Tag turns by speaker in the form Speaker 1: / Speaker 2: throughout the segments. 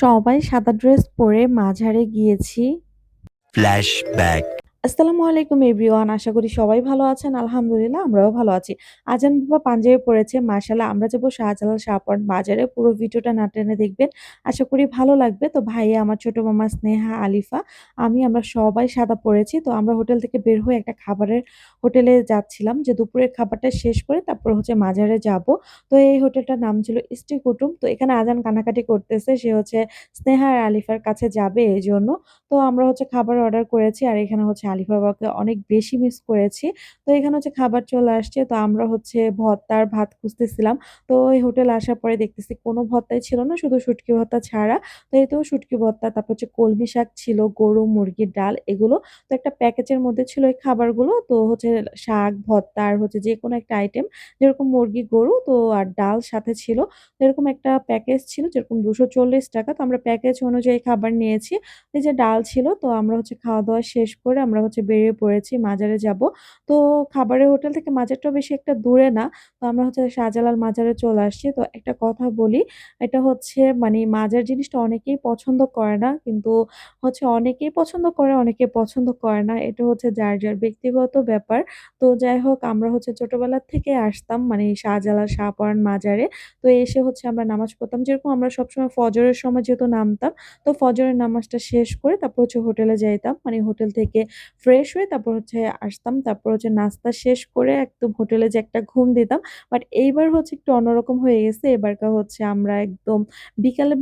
Speaker 1: সবাই সাদা ড্রেস পরে মাঝারে গিয়েছি।
Speaker 2: ফ্ল্যাশব্যাক
Speaker 1: আসসালামু আলাইকুম এভরিওয়ান। আশা করি সবাই ভালো আছেন। আলহামদুলিল্লাহ আমরাও ভালো আছি। আজান বাবা পাঞ্জাবি পড়েছে। মাশাআল্লাহ আমরা যাব শাহজালাল শাহপরান বাজারে। পুরো ভিডিওটা না টেনে দেখবেন। আশা করি ভালো লাগবে। তো ভাইয়া, আমার ছোট মামা স্নেহা, আলিফা, আমি আমরা সবাই সাদা পড়েছি। তো আমরা হোটেল থেকে বের হয়ে একটা খাবারের হোটেলে যাচ্ছিলাম যে দুপুরের খাবারটা শেষ করে তারপর হচ্ছে মাজারে যাব। তো এই হোটেলটার নাম ছিল ইস্টি কুটুম। তো এখানে আজান কানাকাটি করতেছে। সে হচ্ছে স্নেহা আর আলিফার কাছে যাবে এই জন্য তো আমরা হচ্ছে খাবার অর্ডার করেছি। আর এখানে হচ্ছে আলিফা বাবাকে অনেক বেশি মিস করেছি। তো এখানে হচ্ছে খাবার চলে আসছে। তো আমরা হচ্ছে ভর্তা আর ভাত খুঁজতেছিলাম। তো এই হোটেলে আসার পরে দেখতেছি কোনো ভর্তাই ছিল না, শুধু শুটকি ভর্তা ছাড়া। তো এই তো শুটকি ভর্তা, তারপর হচ্ছে কলমি শাক ছিল, গরু, মুরগির ডাল এগুলো। তো একটা প্যাকেজের মধ্যে ছিল এই খাবারগুলো। তো হচ্ছে শাক, ভর্তা আর হচ্ছে যে কোনো একটা আইটেম যেরকম মুরগি, গরু তো আর ডাল সাথে ছিল। তো এরকম একটা প্যাকেজ ছিল যেরকম ৳২৪০ তো আমরা প্যাকেজ অনুযায়ী খাবার নিয়েছি। এই যে ডাল ছিল তো আমরা হচ্ছে খাওয়া-দাওয়া শেষ করে আমরা হচ্ছে বেরিয়ে পড়েছি মাজারে যাব। তো খাবারের হোটেল থেকে মাজারটাও বেশি একটা দূরে না। তো আমরা হচ্ছে শাহজালাল মাজারে চলে আসছি। তো একটা কথা বলি, এটা হচ্ছে মানে মাজার জিনিসটা অনেকেই পছন্দ করে না। কিন্তু হচ্ছে অনেকেই পছন্দ করে, অনেকে পছন্দ করে না। এটা হচ্ছে যার, যার ব্যক্তিগত ব্যাপার। তো যাই হোক আমরা হচ্ছে ছোটবেলা থেকে আসতাম মানে শাহজালাল শাহপরান মাজারে। তো এসে হচ্ছে আমরা নামাজ পড়তাম। যেরকম আমরা সবসময় ফজরের সময় যেহেতু নামতাম, তো ফজরের নামাজটা শেষ করে তারপর হচ্ছে হোটেলে যাইতাম। মানে হোটেল থেকে ফ্রেশ হয়ে তারপর হচ্ছে আসতাম। তারপর হচ্ছে নাস্তা শেষ করে একদম হোটেলে যে একটা ঘুম দিতাম। বাট এইবার হচ্ছে একটু অন্যরকম হয়ে গেছে। এবারকার হচ্ছে আমরা একদম বিকালে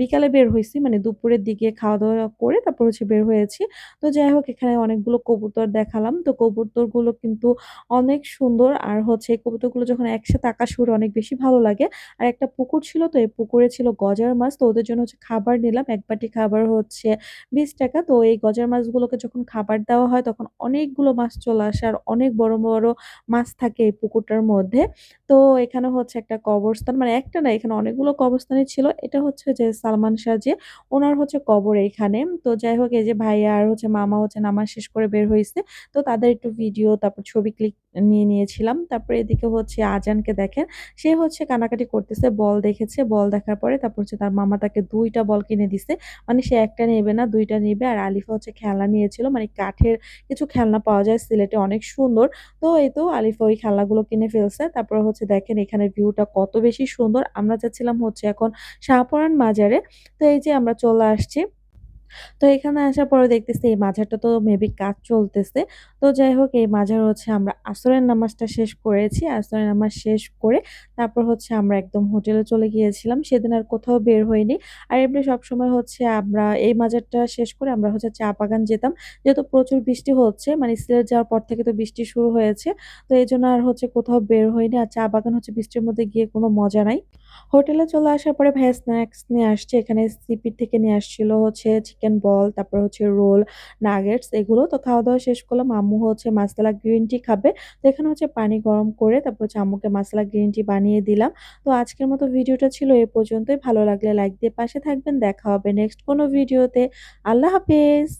Speaker 1: বিকালে বের হয়েছি মানে দুপুরের দিকে খাওয়া-দাওয়া করে তারপর হচ্ছে বের হয়েছি। তো যাই হোক, এখানে অনেকগুলো কবুতর দেখালাম। তো কবুতরগুলো কিন্তু অনেক সুন্দর। আর হচ্ছে এই কবুতরগুলো যখন একসাথে আকাশে উড়ে অনেক বেশি ভালো লাগে। আর একটা পুকুর ছিল তো, এই পুকুরে ছিল গজার মাছ। তো ওদের জন্য হচ্ছে খাবার নিলাম। এক বাটি খাবার হচ্ছে ৳২০ তো এই গজার মাছগুলোকে যখন খাবার দেওয়া হয় তখন অনেকগুলো মাছ চলে আসে। আর অনেক বড়, বড় মাছ থাকে এই পুকুরটার মধ্যে। তো এখানে হচ্ছে একটা কবরস্থান মানে একটা না এখানে অনেকগুলো কবরস্থানই ছিল। এটা হচ্ছে যে সালমান শাহ যে উনার হচ্ছে কবর এইখানে। তো যাই হোক এই যে ভাইয়া আর হচ্ছে মামা হচ্ছে নামাজ শেষ করে বের হয়েছে তো তাদের একটু ভিডিও তারপর ছবি ক্লিক নিয়ে নিয়েছিলাম। তারপরে এদিকে হচ্ছে আজানকে দেখেন। সে হচ্ছে কানাকাটি করতেছে। বল দেখেছে। বল দেখার পরে তারপর হচ্ছে তার মামা তাকে দুইটা বল কিনে দিছে। মানে সে একটা নেবে না দুইটা নেবে আর আলিফা হচ্ছে খেলা নিয়েছিল। মানে কাঠের কিছু খেলনা পাওয়া যায়, সিলেটে অনেক সুন্দর। তো এই তো আলিফা ওই খেলনাগুলো কিনে ফেলছে। তারপর হচ্ছে দেখেন এখানে ভিউটা কত বেশি সুন্দর। আমরা যাচ্ছিলাম হচ্ছে এখন শাহপরান মাজারে। তো এই যে আমরা চলে আসছি। তো এখানে আসার পরে দেখতেছি এই মাঝারটা তো মেবি কাজ চলতেছে। তো যাই হোক, এই মাজার হচ্ছে আমরা আসরের নামাজটা শেষ করেছি। আসরের নামাজ শেষ করে তারপর হচ্ছে আমরা একদম হোটেলে চলে গিয়েছিলাম। সেদিন আর কোথাও বের হইনি। আর এমনি সবসময় হচ্ছে আমরা এই মাজারটা শেষ করে আমরা হচ্ছে চা বাগান যেতাম। যেহেতু প্রচুর বৃষ্টি হচ্ছে মানে সিলেট যাওয়ার পর থেকে তো বৃষ্টি শুরু হয়েছে। তো এজন্য আর হচ্ছে কোথাও বের হইনি। আর চা বাগান হচ্ছে বৃষ্টির মধ্যে গিয়ে কোনো মজা নাই। হোটেলে চলে আসার পরে ভাইয়া স্ন্যাক্স নিয়ে আসছে। এখানে সিপির থেকে নিয়ে আসছিল হচ্ছে চিকেন বল, তারপর হচ্ছে রোল, নাগেটস এগুলো। তো খাওয়া-দাওয়া শেষ করলাম। আম্মু হচ্ছে মাসালা গ্রিন টি খাবে। তো এখানে হচ্ছে পানি গরম করে তারপর হচ্ছে আম্মুকে মাসালা গ্রিন টি বানিয়ে দিলাম। তো আজকের মতো ভিডিওটা ছিল এ পর্যন্তই। ভালো লাগলে লাইক দিয়ে পাশে থাকবেন। দেখা হবে নেক্সট কোনো ভিডিওতে। আল্লাহ হাফেজ।